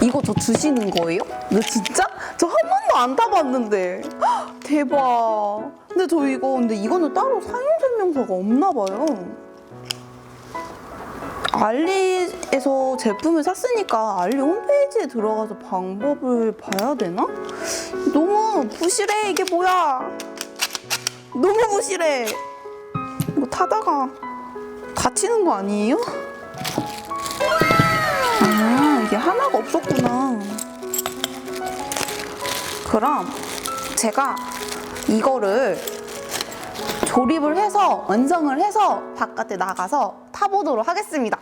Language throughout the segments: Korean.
이거 저 주시는 거예요? 이거 진짜? 저 한 번도 안 타봤는데. 헉, 대박. 근데 저 이거 근데 이거는 따로 사용 설명서가 없나 봐요. 알리에서 제품을 샀으니까 알리 홈페이지에 들어가서 방법을 봐야 되나? 너무 부실해 이게 뭐야? 너무 부실해. 이거 타다가 다치는 거 아니에요? 하나가 없었구나. 그럼 제가 이거를 조립을 해서 완성을 해서 바깥에 나가서 타보도록 하겠습니다.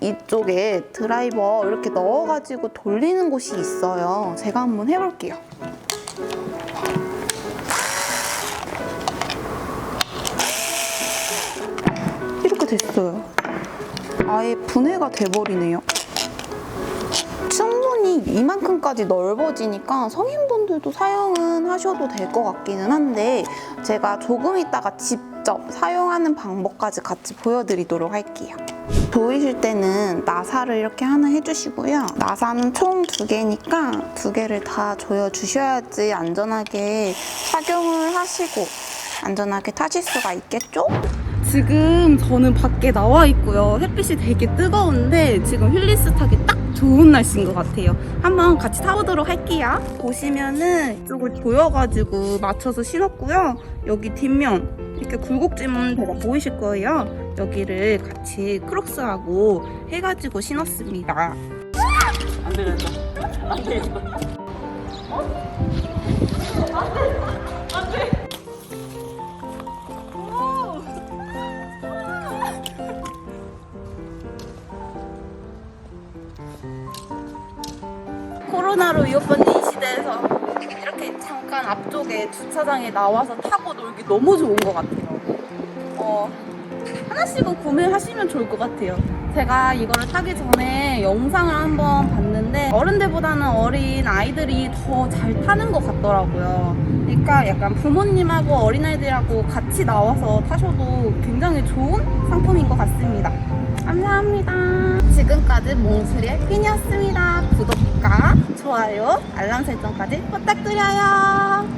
이쪽에 드라이버 이렇게 넣어가지고 돌리는 곳이 있어요. 제가 한번 해볼게요. 이렇게 됐어요. 아예 분해가 돼버리네요. 충분히 이만큼까지 넓어지니까 성인분들도 사용은 하셔도 될 것 같기는 한데 제가 조금 있다가 직접 사용하는 방법까지 같이 보여드리도록 할게요. 보이실 때는 나사를 이렇게 하나 해주시고요. 나사는 총 두 개니까 두 개를 다 조여주셔야지 안전하게 착용을 하시고 안전하게 타실 수가 있겠죠? 지금 저는 밖에 나와 있고요. 햇빛이 되게 뜨거운데 지금 휠리스 타기 딱 좋은 날씨인 것 같아요. 한번 같이 타보도록 할게요. 보시면은 이쪽을 조여가지고 맞춰서 신었고요. 여기 뒷면 이렇게 굴곡진 데가 보이실 거예요. 여기를 같이 크록스하고 해가지고 신었습니다. 안 되겠다. 안 되겠다. 코로나로 위협받는 이 시대에서 이렇게 잠깐 앞쪽에 주차장에 나와서 타고 놀기 너무 좋은 것 같아요. 어, 하나씩은 구매하시면 좋을 것 같아요. 제가 이거를 타기 전에 영상을 한번 봤는데 어른들보다는 어린 아이들이 더 잘 타는 것 같더라고요. 그러니까 약간 부모님하고 어린아이들하고 같이 나와서 타셔도 굉장히 좋은 상품인 것 같습니다. 감사합니다. 지금까지 몽수리의 핀이었습니다. 구독과 좋아요, 알람 설정까지 부탁드려요.